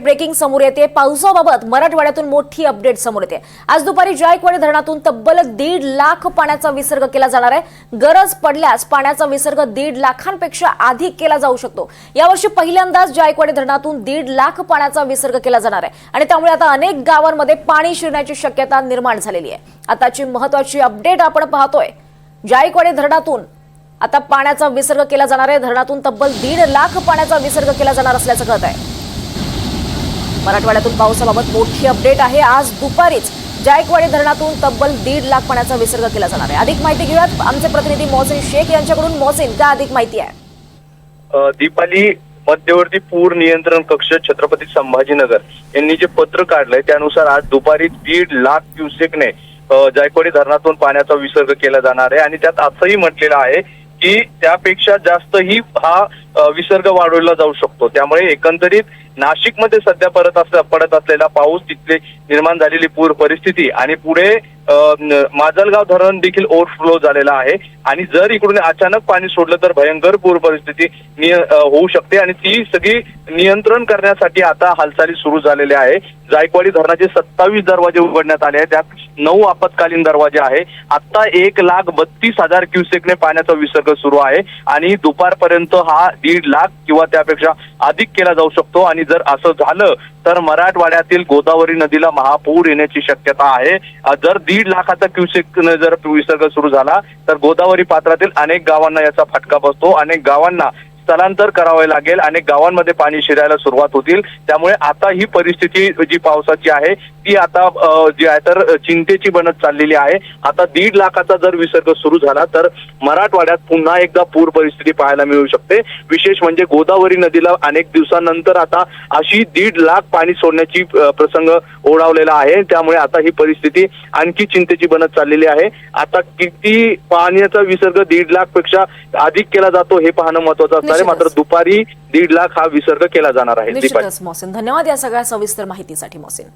Breaking समोर येते. पावसाबाबत मराठवाड्यातून मोठी अपडेट समोर येते. आज दुपारी जायकवाडी धरणातून तब्बल दीड लाख पाण्याचा विसर्ग केला जाणार आहे. गरज पडल्यास पाण्याचा विसर्ग दीड लाखांपेक्षा अधिक केला जाऊ शकतो. यावर्षी पहिल्यांदाच जायकवाडी धरणातून दीड लाख पाण्याचा विसर्ग केला जाणार आहे. आणि त्यामुळे आता अनेक गावांमध्ये पाणी शिरण्याची शक्यता निर्माण झालेली आहे. आताची महत्वाची अपडेट आपण पाहतोय. जायकवाडी धरणातून आता पाण्याचा विसर्ग केला जाणार आहे. धरणातून तब्बल दीड लाख पाण्याचा विसर्ग केला जाणार असल्याचं कळत आहे मराठवाड्यातून पावसाबाबत मोठी अपडेट आहे. आज दुपारीच जायकवाडी धरणातून तब्बल दीड लाख पाण्याचा विसर्ग केला जाणार आहे. अधिक माहिती घेऊयात. आमचे प्रतिनिधी मोहसिन शेख यांच्याकडून. मोहसिन का अधिक माहिती आहे? दीपाली मध्यवर्ती पूर नियंत्रण कक्ष छत्रपती संभाजीनगर यांनी जे पत्र काढलंय त्यानुसार आज दुपारी दीड लाख क्युसेकने जायकवाडी धरणातून पाण्याचा विसर्ग केला जाणार आहे. आणि त्यात असंही म्हटलेलं आहे की त्यापेक्षा जास्तही हा विसर्ग वाढवला जाऊ शकतो. त्यामुळे एकंदरीत नाशिकमध्ये सध्या परत असल्या पडत असलेला पाऊस तिथले निर्माण झालेली पूर परिस्थिती आणि पुढे माजलगाव धरण देखील ओव्हरफ्लो झालेला आहे. आणि जर इकडून अचानक पाणी सोडलं तर भयंकर पूर परिस्थिती होऊ शकते. आणि ती सगळी नियंत्रण करण्यासाठी आता हालचाली सुरू झालेल्या आहे. जायकवाडी धरणाचे सत्तावीस दरवाजे उघडण्यात आले आहेत. त्यात नऊ आपत्कालीन दरवाजे आहे. आता एक लाख बत्तीस हजार क्युसेकने पाण्याचा विसर्ग सुरू आहे. आणि दुपारपर्यंत हा दीड लाख किंवा त्यापेक्षा अधिक केला जाऊ शकतो. आणि जर असं झालं तर मराठवाड्यातील गोदावरी नदीला महापूर येण्याची शक्यता आहे. जर दीड लाखाचा क्युसेक जर विसर्ग सुरू झाला तर गोदावरी पात्रातील अनेक गावांना याचा फटका बसतो. अनेक गावांना स्थलांतर करावे लागेल अनेक गावांमध्ये पाणी शिरायला सुरुवात होतील. त्यामुळे आता ही परिस्थिती जी पावसाची आहे ती आता जी आहे तर चिंतेची बनत चाललेली आहे. आता दीड लाखाचा जर विसर्ग सुरू झाला तर मराठवाड्यात पुन्हा एकदा पूर परिस्थिती पाहायला मिळू शकते. विशेष म्हणजे गोदावरी नदीला अनेक दिवसानंतर आता अशी दीड लाख पाणी सोडण्याची प्रसंग ओढावलेला आहे. त्यामुळे आता ही परिस्थिती आणखी चिंतेची बनत चाललेली आहे. आता किती पाण्याचा विसर्ग दीड लाखपेक्षा अधिक केला जातो हे पाहणं महत्वाचं असणार आहे. मात्र. दुपारी दीड लाख हा विसर्ग केला जाणार आहे. धन्यवाद या सगळ्या सविस्तर माहितीसाठी मोहसिन.